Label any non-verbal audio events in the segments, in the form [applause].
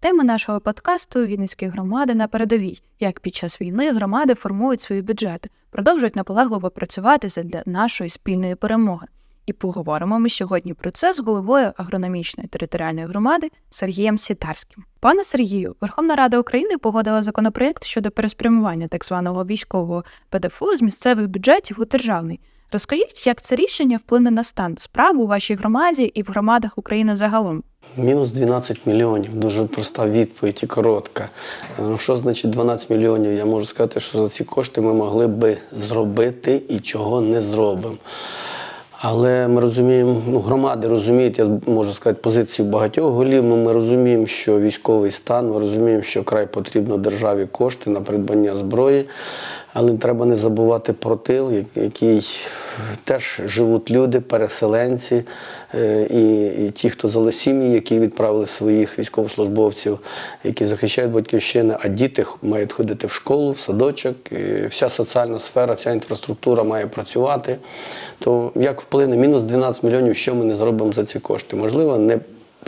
Тема нашого подкасту Вінницькі громади на передовій. Як під час війни громади формують свої бюджети, продовжують наполегливо працювати для нашої спільної перемоги. І поговоримо ми сьогодні про це з головою агрономічної територіальної громади Сергієм Сітарським. Пане Сергію, Верховна Рада України погодила законопроект щодо переспрямування так званого військового ПДФО з місцевих бюджетів у державний. Розкажіть, як це рішення вплине на стан справ у вашій громаді і в громадах України загалом? Мінус 12 мільйонів. Дуже проста відповідь і коротка. Ну, що значить 12 мільйонів? Я можу сказати, що за ці кошти ми могли би зробити і чого не зробимо. Але ми розуміємо, ну, громади розуміють, я можу сказати, позицію багатьох голів. Ми, ми розуміємо, що військовий стан, ми розуміємо, що край потрібно державі кошти на придбання зброї. Але треба не забувати про тил, який теж живуть люди, переселенці е, і, ті, хто зали сім'ї, які відправили своїх військовослужбовців, які захищають батьківщину, а діти мають ходити в школу, в садочок. І вся соціальна сфера, вся інфраструктура має працювати. То як вплине мінус 12 мільйонів, що ми не зробимо за ці кошти? Можливо, не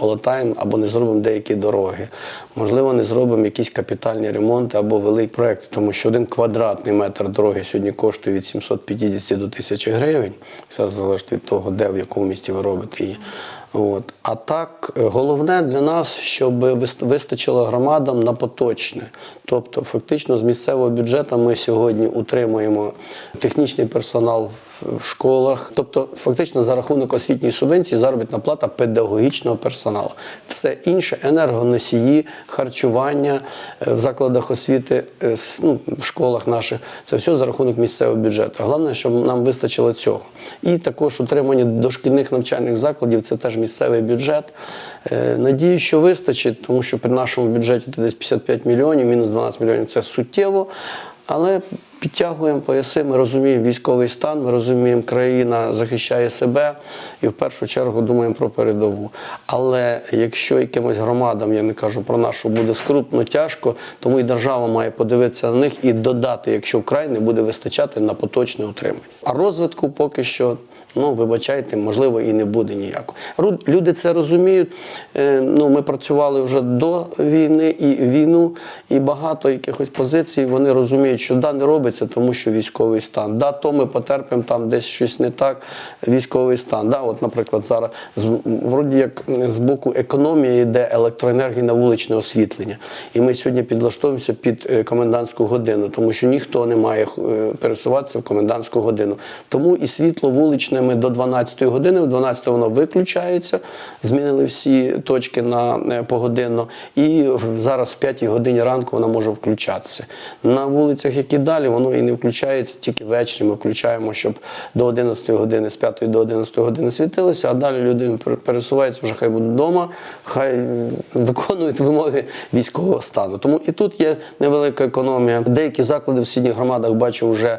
полатаємо або не зробимо деякі дороги. Можливо, не зробимо якісь капітальні ремонти або великі проекти, тому що один квадратний метр дороги сьогодні коштує від 750 до 1000 гривень. Все залежить від того, де в якому місці ви робите її. От. А так, е, головне для нас, щоб вис- вистачило громадам на поточне. Тобто, фактично, з місцевого бюджету ми сьогодні утримуємо технічний персонал в- в школах. Тобто, фактично, за рахунок освітньої субвенції заробітна плата педагогічного персоналу. Все інше енергоносії, харчування е, в закладах освіти, е, ну, в школах наших це все за рахунок місцевого бюджету. Головне, щоб нам вистачило цього. І також утримання дошкільних навчальних закладів це теж місцевий бюджет. Е, Надію, що вистачить, тому що при нашому бюджеті це десь 55 мільйонів, мінус 12 мільйонів це суттєво. Але підтягуємо пояси, ми розуміємо військовий стан, ми розуміємо, країна захищає себе і в першу чергу думаємо про передову. Але якщо якимось громадам, я не кажу про нашу, буде скрутно тяжко, тому і держава має подивитися на них і додати, якщо вкрай не буде вистачати на поточне утримання. А розвитку поки що. Ну, вибачайте, можливо, і не буде ніякого. Люди це розуміють. Е, Ну, ми працювали вже до війни і війну, і багато якихось позицій вони розуміють, що да, не робиться, тому що військовий стан. Да, то ми потерпимо там десь щось не так. Військовий стан. Да, от, наприклад, зараз вроді як з боку економії йде електроенергія на вуличне освітлення. І ми сьогодні підлаштовуємося під е, комендантську годину, тому що ніхто не має е, пересуватися в комендантську годину. Тому і світло вуличне ми до 12 години, в 12 воно виключається. Змінили всі точки на е, погодинно. І зараз в 5 годині ранку вона може включатися. На вулицях, які далі, воно і не включається, тільки ввечері ми включаємо, щоб до 11 години, з 5 до 11 години світилося, а далі люди пер- пересуваються, вже хай будуть вдома, хай виконують вимоги військового стану. Тому і тут є невелика економія. Деякі заклади в сусідніх громадах бачу вже е,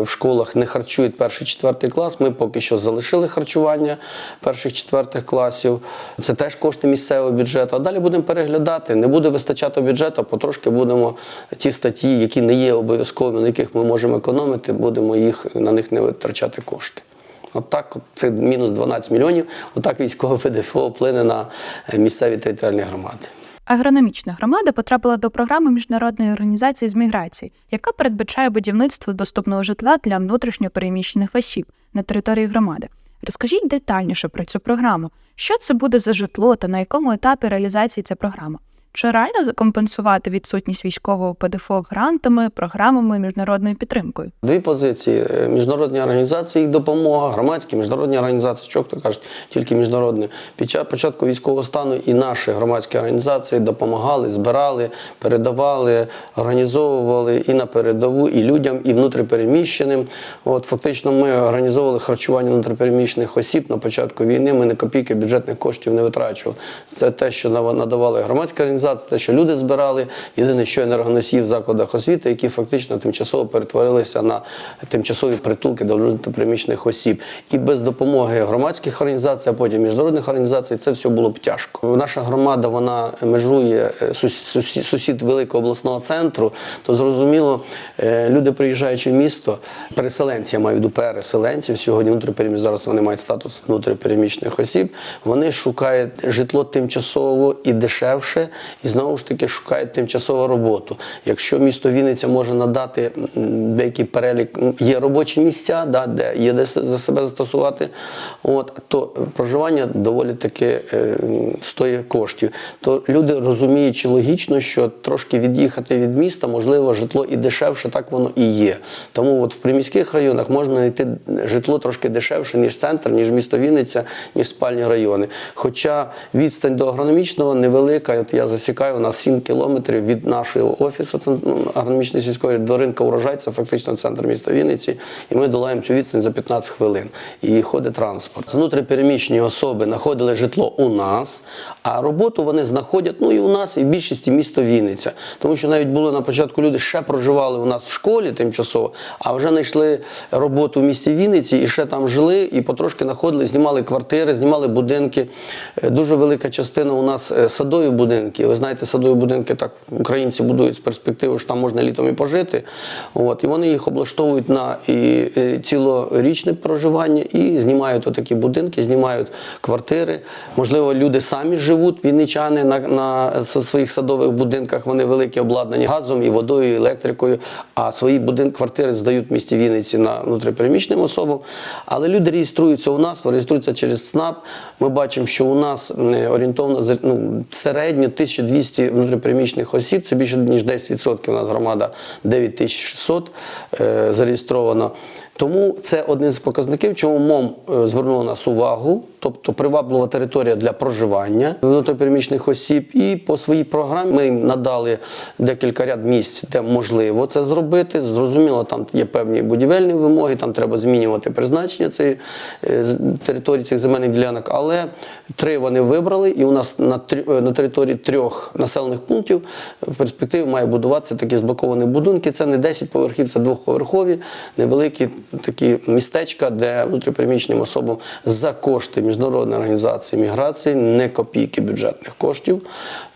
в школах не харчують перший четвертий клас. Ми поки що залишили харчування перших четвертих класів. Це теж кошти місцевого бюджету. А далі будемо переглядати. Не буде вистачати бюджету, потрошки будемо ті статті, які не є обов'язковими, на яких ми можемо економити, будемо їх на них не витрачати кошти. От так, от це мінус 12 мільйонів. Отак військове ПДФО вплине на місцеві територіальні громади. Агрономічна громада потрапила до програми міжнародної організації з міграції, яка передбачає будівництво доступного житла для внутрішньо переміщених осіб на території громади. Розкажіть детальніше про цю програму. Що це буде за житло та на якому етапі реалізації ця програма? Чи реально компенсувати відсутність військового ПДФО грантами, програмами міжнародною підтримкою? Дві позиції: Е, міжнародні організації, їх допомога, громадські міжнародні організації, що хто кажуть, тільки міжнародні. Під час початку військового стану і наші громадські організації допомагали, збирали, передавали, організовували і на передову, і людям, і внутріпереміщеним. От фактично ми організовували харчування внутріпереміщених осіб на початку війни. Ми не копійки бюджетних коштів не витрачували. Це те, що надавали громадські організації, те, що люди збирали. Єдине, що енергоносії в закладах освіти, які фактично тимчасово перетворилися на тимчасові притулки до внутрішньопереміщених осіб. І без допомоги громадських організацій, а потім міжнародних організацій, це все було б тяжко. Наша громада вона межує е, сус- сусі- сусід великого обласного центру, то зрозуміло, е, люди приїжджаючи в місто, переселенці, я маю виду переселенців сьогодні внутріпереміщених, зараз вони мають статус внутріпереміщених осіб. Вони шукають житло тимчасово і дешевше, і знову ж таки шукають тимчасову роботу. Якщо місто Вінниця може надати деякий перелік, є робочі місця, да, де є де за себе застосувати, от, то проживання доволі таки е, стоїть коштів. То люди розуміючи логічно, що трошки від'їхати від міста, можливо, житло і дешевше, так воно і є. Тому от в приміських районах можна знайти житло трошки дешевше, ніж центр, ніж місто Вінниця, ніж спальні райони. Хоча відстань до агрономічного невелика. От я засікаю, у нас 7 кілометрів від нашого офісу ну, агрономічної сільської до ринку урожай, це фактично центр міста Вінниці. І ми долаємо цю відстань за 15 хвилин. І ходить транспорт. Внутріпереміщені особи знаходили житло у нас, а роботу вони знаходять ну і у нас, і в більшості місто Вінниця. Тому що навіть були на початку люди ще проживали у нас в школі тимчасово, а вже знайшли роботу в місті Вінниці і ще там жили, і потрошки знаходили, знімали квартири, знімали будинки. Е, Дуже велика частина у нас е, садові будинки. Ви знаєте, садові будинки так українці будують з перспективи, що там можна літом і пожити. От, і вони їх облаштовують на і, е, цілорічне проживання і знімають отакі будинки, знімають квартири. Можливо, люди самі живуть, вінничани на, на своїх садових будинках. Вони великі обладнані газом і водою, і електрикою. А свої будинки, квартири здають в місті Вінниці на внутріпереміщеним особам. Але люди реєструються у нас, реєструються через СНАП. Ми бачимо, що у нас е, орієнтовно ну, середньо 1200 внутріпереміщених осіб, це більше ніж 10%. У нас громада 9600 е, зареєстровано. Тому це один з показників, чому МОМ е, звернуло нас увагу, тобто приваблива територія для проживання внутрішньопереміщених осіб. І по своїй програмі ми їм надали декілька ряд місць, де можливо це зробити. Зрозуміло, там є певні будівельні вимоги, там треба змінювати призначення цієї е, території цих земельних ділянок. Але три вони вибрали, і у нас на, е, на території трьох населених пунктів в перспективі має будуватися такі зблоковані будинки. Це не 10 поверхів, це двохповерхові, невеликі такі містечка, де внутрішньопереміщеним особам за кошти міжнародної організації міграції, не копійки бюджетних коштів,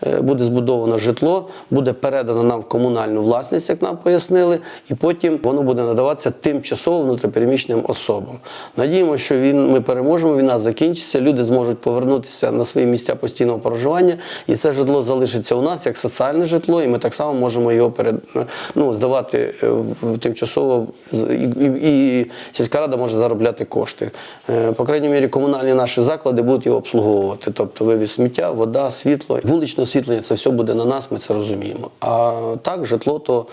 е, буде збудовано житло, буде передано нам в комунальну власність, як нам пояснили, і потім воно буде надаватися тимчасово внутрішньопереміщеним особам. Надіємося, що він, ми переможемо, війна закінчиться, люди зможуть повернутися на свої місця постійного проживання, і це житло залишиться у нас як соціальне житло, і ми так само можемо його перед, ну, здавати е, в тимчасово і, і, і сільська рада може заробляти кошти. Е, По крайній мірі, комунальні наші заклади будуть його обслуговувати. Тобто вивіз сміття, вода, світло, вуличне освітлення це все буде на нас, ми це розуміємо. А так, житло то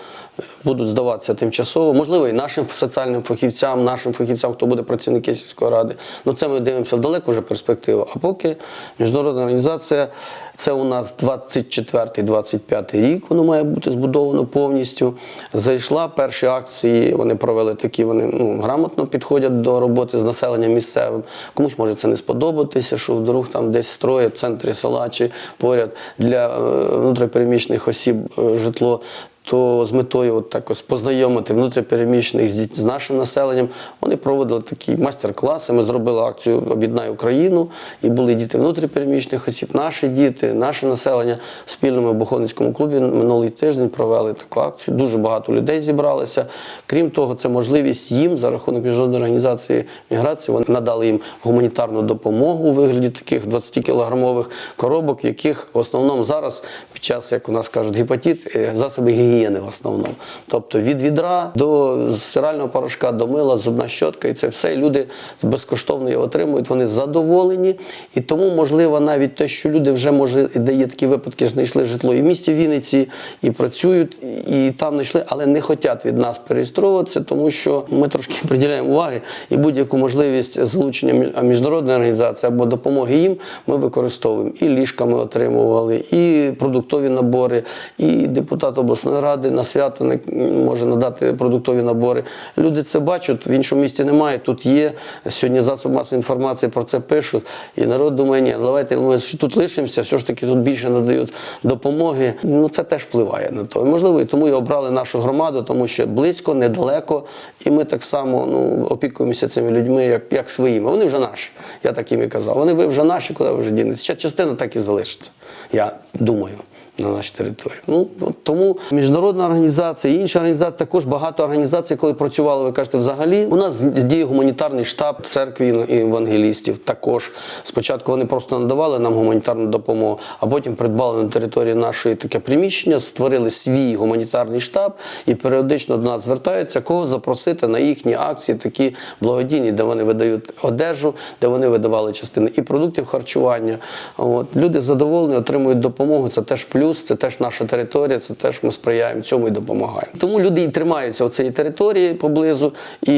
будуть здаватися тимчасово, можливо, і нашим соціальним фахівцям, нашим фахівцям, хто буде працівники сільської ради. Ну це ми дивимося в далеку вже перспективу. А поки міжнародна організація, це у нас 24-25 рік, воно має бути збудовано повністю. Зайшла перші акції, вони провели такі, вони ну, грамотно підходять до роботи з населенням місцевим. Комусь може це не сподобатися, що вдруг там десь строять в центрі села чи поряд для е, внутрішньопереміщених осіб е, житло. То з метою от так ось познайомити внутрішньопереміщених з, нашим населенням вони проводили такі майстер-класи. Ми зробили акцію Об'єднай Україну і були діти внутрішньопереміщених осіб, наші діти, наше населення в спільному Бохоницькому клубі минулий тиждень провели таку акцію. Дуже багато людей зібралося. Крім того, це можливість їм за рахунок міжнародної організації міграції. Вони надали їм гуманітарну допомогу у вигляді таких 20-кілограмових коробок, яких в основному зараз під час, як у нас кажуть, гепатит, е, засоби гігієни в основному. Тобто від відра до стирального порошка, до мила, зубна щотка, і це все. Люди безкоштовно його отримують, вони задоволені. І тому, можливо, навіть те, що люди вже може, де є такі випадки, знайшли житло і в місті Вінниці, і працюють, і там знайшли, але не хочуть від нас переєстровуватися, тому що ми трошки [laughs] приділяємо уваги і будь-яку можливість залучення міжнародної організації або допомоги їм ми використовуємо. І ліжка ми отримували, і продуктові набори, і депутат обласної ради на свято не може надати продуктові набори. Люди це бачать, в іншому місті немає. Тут є. Сьогодні засоб масової інформації про це пишуть. І народ думає, ні, давайте ми що тут лишимося, все ж таки тут більше надають допомоги. Ну це теж впливає на то. Можливо, і тому і обрали нашу громаду, тому що близько, недалеко, і ми так само ну, опікуємося цими людьми, як, як своїми. Вони вже наші. Я так їм і казав. Вони ви вже наші, куди ви вже дінетеся. Ще частина так і залишиться. Я думаю. На нашій території. Ну тому міжнародна організація, інші організації, також багато організацій, коли працювали, ви кажете, взагалі у нас діє гуманітарний штаб церкви і евангелістів. Також спочатку вони просто надавали нам гуманітарну допомогу, а потім придбали на території нашої таке приміщення, створили свій гуманітарний штаб і періодично до нас звертаються, кого запросити на їхні акції, такі благодійні, де вони видають одежу, де вони видавали частини і продуктів харчування. От люди задоволені, отримують допомогу. Це теж плюс, це теж наша територія, це теж ми сприяємо цьому і допомагаємо. Тому люди і тримаються у цієї території поблизу, і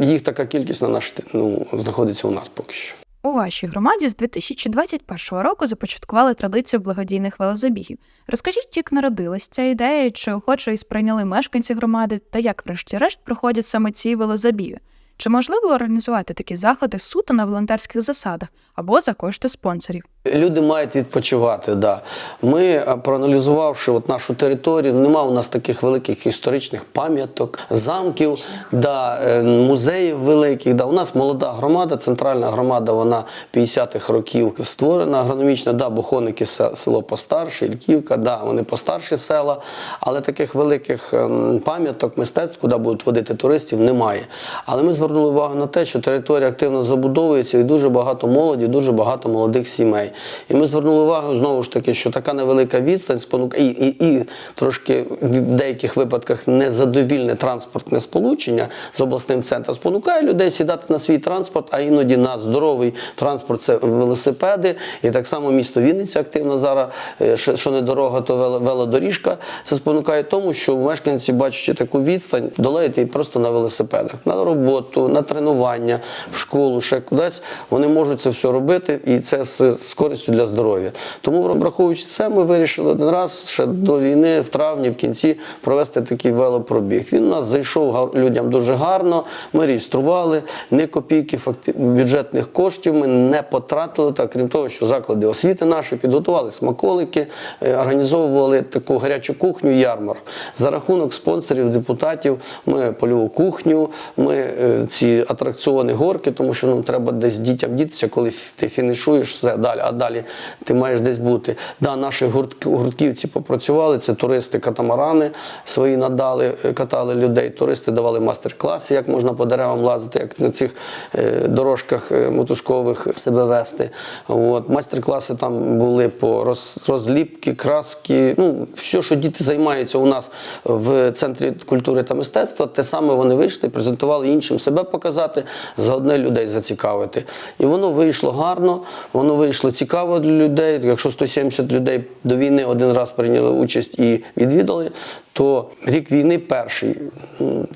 їх така кількість на наш ну, знаходиться у нас поки що. У вашій громаді з 2021 року започаткували традицію благодійних велозабігів. Розкажіть, як народилась ця ідея, чи охоче і сприйняли мешканці громади, та як, врешті-решт, проходять саме ці велозабіги? Чи можливо організувати такі заходи суто на волонтерських засадах або за кошти спонсорів? Люди мають відпочивати. Да. Ми, проаналізувавши от нашу територію, нема у нас таких великих історичних пам'яток, замків, да, е, музеїв великих. Да. У нас молода громада, центральна громада, вона 50-х років створена агрономічна, да, Бухоники се- село постарше, Ільківка, да, вони постарші села, але таких великих ем, пам'яток, мистецтв, куди будуть водити туристів, немає. Але ми звернули увагу на те, що територія активно забудовується і дуже багато молоді, дуже багато молодих сімей. І ми звернули увагу знову ж таки, що така невелика відстань спонука і, і, і трошки в деяких випадках незадовільне транспортне сполучення з обласним центром спонукає людей сідати на свій транспорт, а іноді на здоровий транспорт це велосипеди. І так само місто Вінниця активно зараз, е, що не дорога, то вело- велодоріжка. Це спонукає тому, що мешканці, бачачи таку відстань, долають її просто на велосипедах, на роботу, на тренування, в школу, ще кудись. Вони можуть це все робити, і це з користю для здоров'я. Тому, враховуючи це, ми вирішили один раз ще до війни, в травні, в кінці, провести такий велопробіг. Він у нас зайшов людям дуже гарно. Ми реєстрували не копійки бюджетних коштів. Ми не потратили. Так, крім того, що заклади освіти наші підготували смаколики, е, організовували таку гарячу кухню, ярмарок. За рахунок спонсорів, депутатів, ми польову кухню, ми е, ці атракціони горки, тому що ну треба десь дітям дітися, коли ти фінішуєш все далі, далі ти маєш десь бути. Да, наші гуртківці попрацювали, це туристи катамарани свої надали, е, катали людей. Туристи давали мастер-класи, як можна по деревам лазити, як на цих е, дорожках е, мотузкових себе вести. От, майстер-класи там були по роз, розліпки, краски. Ну, все, що діти займаються у нас в центрі культури та мистецтва, те саме вони вийшли, презентували іншим себе показати, заодно людей зацікавити. І воно вийшло гарно, воно вийшло цікаво для людей. Якщо 170 людей до війни один раз прийняли участь і відвідали, то рік війни перший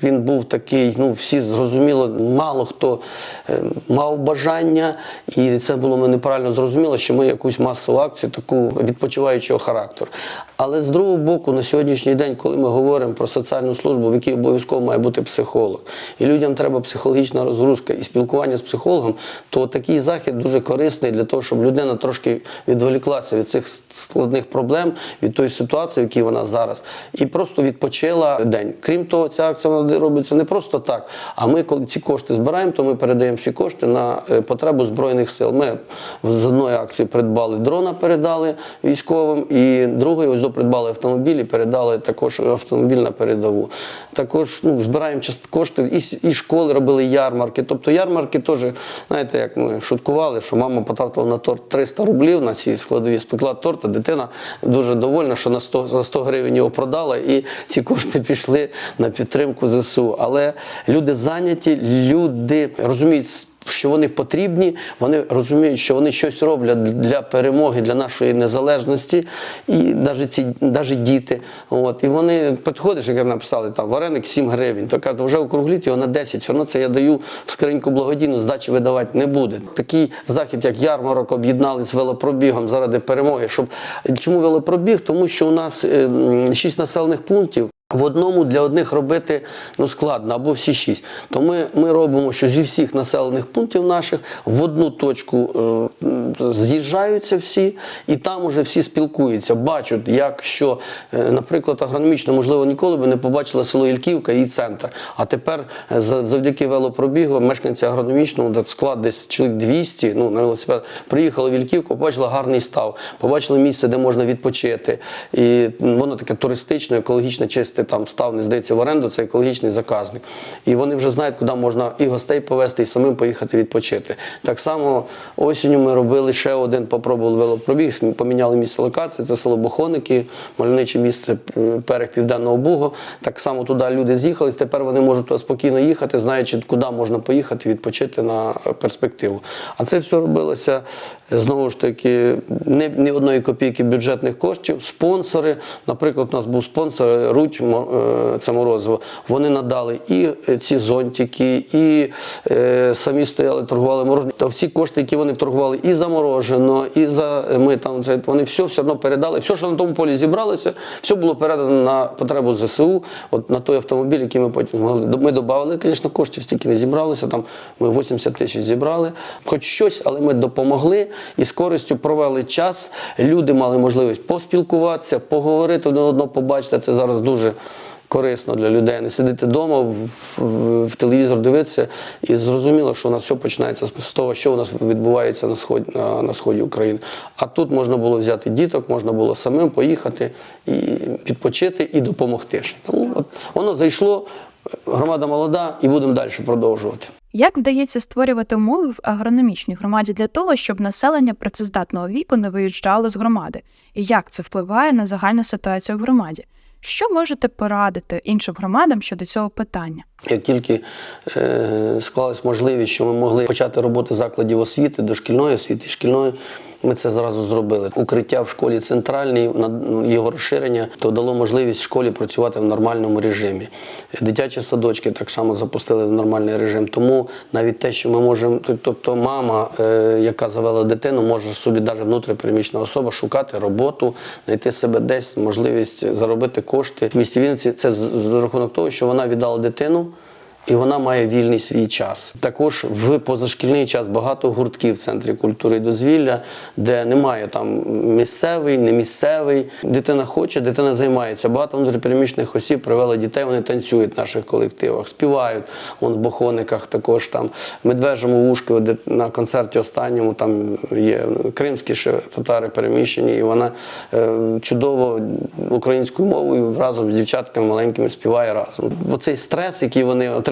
він був такий, ну всі зрозуміло, мало хто е, мав бажання, і це було ми неправильно зрозуміло, що ми якусь масову акцію таку відпочиваючого характеру. Але з другого боку, на сьогоднішній день, коли ми говоримо про соціальну службу, в якій обов'язково має бути психолог, і людям треба психологічна розгрузка і спілкування з психологом, то такий захід дуже корисний для того, щоб людина трошки відволіклася від цих складних проблем, від тої ситуації, в якій вона зараз, і просто відпочила день. Крім того, ця акція робиться не просто так. А ми, коли ці кошти збираємо, то ми передаємо всі кошти на е, потребу збройних сил. Ми з одної акції придбали дрона, передали військовим, і другої ось придбали автомобіль і передали також автомобіль на передову. Також ну, збираємо кошти і, і школи робили ярмарки. Тобто ярмарки теж, знаєте, як ми шуткували, що мама потратила на торт 300 рублів на ці складові, спекла торт, а дитина дуже довольна, що на 100, за 100 гривень його продала, і ці кошти пішли на підтримку ЗСУ. Але люди зайняті, люди розуміють. Що вони потрібні, вони розуміють, що вони щось роблять для перемоги, для нашої незалежності, і навіть ці навіть діти. От і вони підходиш, як написали, там вареник 7 гривень. То кажуть, вже округліть його на 10, все одно це я даю в скриньку благодійну, здачі видавати не буде. Такий захід, як ярмарок, об'єднали з велопробігом заради перемоги. Щоб чому велопробіг? Тому що у нас е, м, шість населених пунктів. В одному для одних робити ну, складно або всі шість. То ми, ми робимо, що зі всіх населених пунктів наших в одну точку е, з'їжджаються всі, і там уже всі спілкуються, бачать, як що, е, наприклад, агрономічно, можливо, ніколи би не побачили село Ільківка і центр. А тепер е, завдяки велопробігу мешканці агрономічного, склад десь чоловік 200, ну, на велосипед, приїхали в Ільківку, побачили гарний став, побачили місце, де можна відпочити. І воно таке туристично, екологічно чисте, там став, не здається в оренду, це екологічний заказник. І вони вже знають, куди можна і гостей повезти, і самим поїхати відпочити. Так само осінню ми робили ще один, попробували велопробіг, поміняли місце локації, це село Бохоники, мальовниче місце берег Південного Бугу. Так само туди люди з'їхались, тепер вони можуть туди спокійно їхати, знаючи, куди можна поїхати, відпочити на перспективу. А це все робилося знову ж таки не, ні одної копійки бюджетних коштів. Спонсори, наприклад, у нас був спонсор Руть це Морозово. Вони надали і е, ці зонтики, і е, самі стояли, торгували мороженим. Та всі кошти, які вони торгували і за морожено, і за е, ми там це вони все все одно передали. Все, що на тому полі зібралося, все було передано на потребу ЗСУ. От на той автомобіль, який ми потім могли. Ми додали, звісно, коштів стільки не зібралося. Там ми 80 тисяч зібрали, хоч щось, але ми допомогли і з користю провели час. Люди мали можливість поспілкуватися, поговорити один одного, побачити. Це зараз дуже корисно для людей. Не сидіти вдома, в, в, в телевізор дивитися і зрозуміло, що у нас все починається з- того, що у нас відбувається на сході, на, на сході України. А тут можна було взяти діток, можна було самим поїхати і відпочити і допомогти. Тому от воно зайшло, громада молода, і будемо далі продовжувати. Як вдається створювати умови в агрономічній громаді для того, щоб населення працездатного віку не виїжджало з громади? І як це впливає на загальну ситуацію в громаді? Що можете порадити іншим громадам щодо цього питання? Як тільки е, склалась можливість, що ми могли почати роботи закладів освіти, дошкільної освіти, шкільної, ми це зразу зробили. Укриття в школі центральній, на- його розширення, то дало можливість школі працювати в нормальному режимі. Дитячі садочки так само запустили в нормальний режим. Тому навіть те, що ми можемо, тобто мама, е, яка завела дитину, може собі, навіть внутрішньопереміщена особа, шукати роботу, знайти себе десь, можливість заробити кошти. В місті Вінниці це з рахунок того, що вона віддала дитину. І вона має вільний свій час. Також в позашкільний час багато гуртків в центрі культури і дозвілля, де немає там місцевий, не місцевий. Дитина хоче, дитина займається. Багато внутрішньопереміщених осіб привели дітей, вони танцюють в наших колективах, співають. Вон в Бохониках також там медвежому вушку, де на концерті останньому там є кримські ще татари переміщені, і вона е, чудово українською мовою разом з дівчатками маленькими співає разом. Оцей стрес, який вони отримали,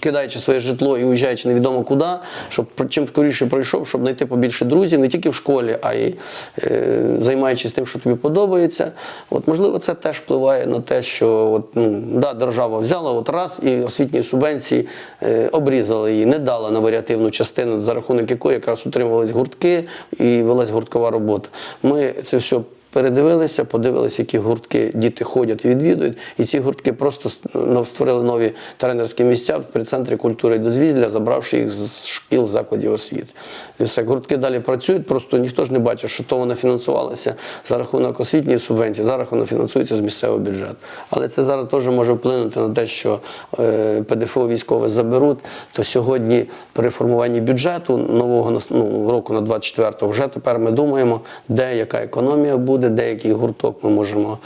кидаючи своє житло і уїжджаючи невідомо куди, щоб чим скоріше пройшов, щоб знайти побільше друзів, не тільки в школі, а й е, займаючись тим, що тобі подобається. От можливо, це теж впливає на те, що от, ну, да, держава взяла от раз і освітні субвенції е, обрізала її, не дала на варіативну частину, за рахунок якої якраз утримувались гуртки і велась гурткова робота. Ми це все передивилися, подивилися, які гуртки діти ходять і відвідують. І ці гуртки просто ст- ну, створили нові тренерські місця в прецентрі культури і дозвілля, забравши їх з шкіл закладів освіти. І все, гуртки далі працюють, просто ніхто ж не бачить, що то воно фінансувалося за рахунок освітньої субвенції, зараз воно фінансується з місцевого бюджету. Але це зараз теж може вплинути на те, що е, ПДФО військове заберуть, то сьогодні при формуванні бюджету нового ну, року на 24-го вже тепер ми думаємо, де яка економія буде, де який гурток ми можемо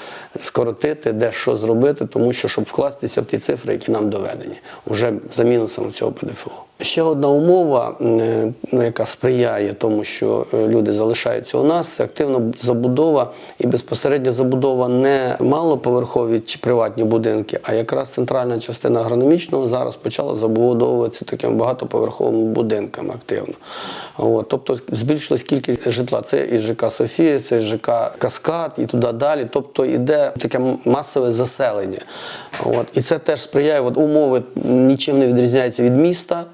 скоротити, де що зробити, тому що щоб вкластися в ті цифри, які нам доведені, вже за мінусом цього ПДФО. Ще одна умова, е, ну, яка сприяє тому, що е, люди залишаються у нас, це активна забудова і безпосередня забудова не малоповерхові чи приватні будинки, а якраз центральна частина агрономічного зараз почала забудовуватися такими багатоповерховими будинками активно. От, тобто збільшилась кількість житла. Це і ЖК Софія, це і ЖК Каскад, і туди далі. Тобто йде таке масове заселення. От, і це теж сприяє. От, умови нічим не відрізняються від міста.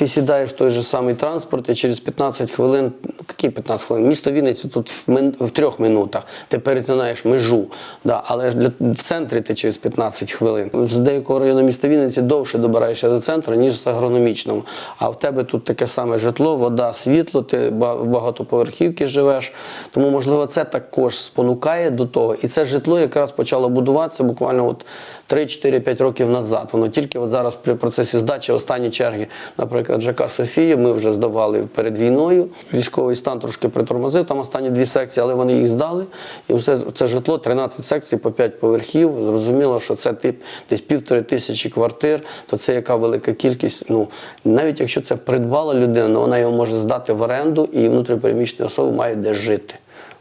ти сідаєш в той же самий транспорт, і через 15 хвилин, які 15 хвилин? Місто Вінниця тут в, мин, в трьох минутах. Ти перетинаєш межу. Да, але ж для, в центрі ти через 15 хвилин. З деякого району міста Вінниці довше добираєшся до центру, ніж з агрономічному. А в тебе тут таке саме житло, вода, світло, ти в багатоповерхівки живеш. Тому, можливо, це також спонукає до того. І це житло якраз почало будуватися буквально от 3-4-5 років назад. Воно тільки от зараз при процесі здачі останні черги, наприклад, ЖК Софія, ми вже здавали перед війною. Військовий стан трошки притормозив, там останні дві секції, але вони їх здали. І все це житло, 13 секцій по 5 поверхів. Зрозуміло, що це тип десь півтори тисячі квартир, то це яка велика кількість. Ну навіть якщо це придбала людина, вона його може здати в оренду, і внутрішньопереміщені особи мають де жити.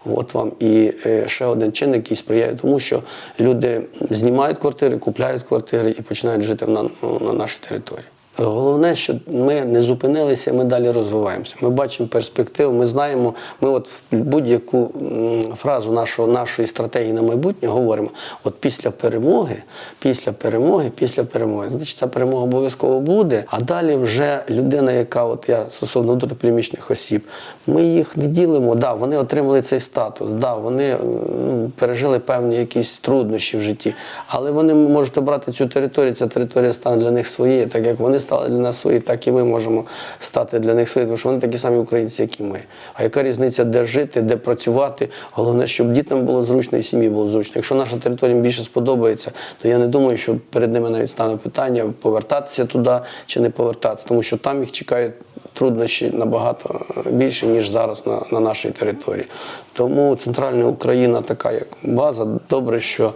От вам і е, ще один чинник, який сприяє тому, що люди знімають квартири, купляють квартири і починають жити на, на нашій території. Головне, що ми не зупинилися, ми далі розвиваємося. Ми бачимо перспективу, ми знаємо, ми от будь-яку фразу нашого, нашої стратегії на майбутнє говоримо: от після перемоги, після перемоги, після перемоги. Значить, ця перемога обов'язково буде. А далі вже людина, яка от я стосовно внутрішньопереміщених осіб, ми їх не ділимо. Да, вони отримали цей статус, да, вони е, ну, пережили певні якісь труднощі в житті, але вони можуть обрати цю територію. Ця територія стане для них своєю, так як вони стали для нас свої, так і ми можемо стати для них свої, тому що вони такі самі українці, як і ми. А яка різниця, де жити, де працювати? Головне, щоб дітям було зручно і сім'ї було зручно. Якщо наша територія їм більше сподобається, то я не думаю, що перед ними навіть стане питання повертатися туди чи не повертатися, тому що там їх чекають труднощі набагато більше, ніж зараз на, на нашій території. Тому центральна Україна така як база. Добре, що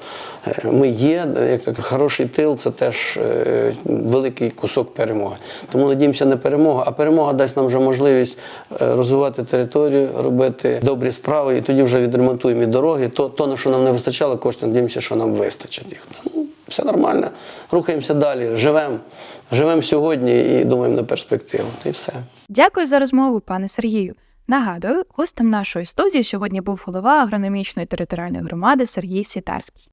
е, ми є. Як так, хороший тил це теж е, великий кусок перемоги. Тому надіємося на перемогу, а перемога дасть нам вже можливість е, розвивати територію, робити добрі справи, і тоді вже відремонтуємо і дороги. То, то на що нам не вистачало, коштів, надіємося, що нам вистачить їх. Ну, все нормально, рухаємося далі, живемо. Живемо сьогодні і думаємо на перспективу. Та й все. Дякую за розмову, пане Сергію. Нагадую, гостем нашої студії сьогодні був голова агрономічної територіальної громади Сергій Сітарський.